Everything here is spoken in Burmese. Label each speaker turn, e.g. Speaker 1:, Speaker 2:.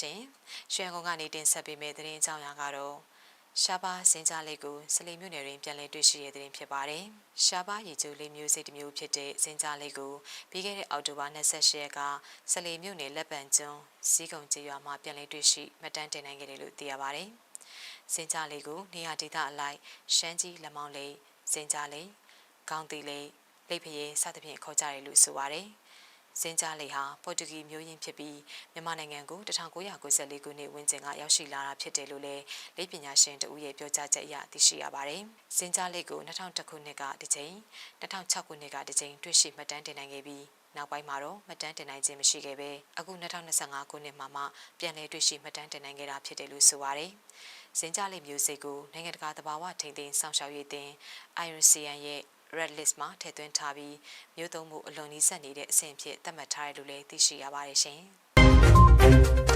Speaker 1: ရှင်။ရွှေကုန်းကနေတင်ဆက်ပေးမယ့်သတင်းအကြောင်းအရာကတော့ရှားပါစင်ကြားလေးကိုစလီမြို့နယ်တွင်ပြန်လည်တွေ့ရှိရတဲ့သတင်းဖြစ်ပါတယ်။ရှားပါရည်ကျိုးလေးမျိုးစိတ်တစ်မျိုးဖြစ်တဲ့စင်ကြားလေးကိုပြီးခဲ့တဲ့အောက်တိုဘာ28ရက်ကစလီမြို့နယ်လက်ပံကျွန်းစီးကုံကျေးရွာမှာပြန်လည်တွေ့ရှိမှတ်တမ်းတင်နိုင်ခဲ့တယ်လို့သိရပါတယ်။စင်ကြားလေးကိုနေရာဒေသအလိုက်ရှမ်းကြီးလက်မောင်းလေးစင်ကြားလေးကောင်းတီလေးလိပ်ဖရဲစသဖြင့်ခေါ်ကြတယ်လို့ဆိုပါတယ်။ စင်ကြားလေးဟာပေါ်တူဂီမျိုးရင်းဖြစ်ပြီးမြန်မာနိုင်ငံကို1994ခုနှစ်ဝန်းကျင်ကရောက်ရှိလာတာဖြစ်တယ်လို့လည်းလေ့ပညာရှင်တဦးရဲ့ပြောကြားချက်အရသိရှိရပါတယ်။စင်ကြားလေးကို2001ခုနှစ်ကတစ်ကြိမ်2006ခုနှစ်ကတစ်ကြိမ်တွေ့ရှိမှတ်တမ်းတင်နိုင်ခဲ့ပြီးနောက်ပိုင်းမှာတော့မှတ်တမ်းတင်နိုင်ခြင်းမရှိခဲ့ပဲအခု2025ခုနှစ်မှာမှပြန်လည်တွေ့ရှိမှတ်တမ်းတင်နိုင်ခဲ့တာဖြစ်တယ်လို့ဆိုပါတယ်။စင်ကြားလေးမျိုးစိတ်ကိုနိုင်ငံတကာသဘာဝထိန်းသိမ်းဆောင်ရှောက်ရေးတင် IRCN ရဲ့ red list မှာထည့်သွင်းထားပြီးမြို့သုံးမှုအလွန်နီးစပ်နေတဲ့အဆင့်ဖြစ်သတ်မှတ်ထားတယ်လို့လည်းသိရှိရပါတယ်ရှင်။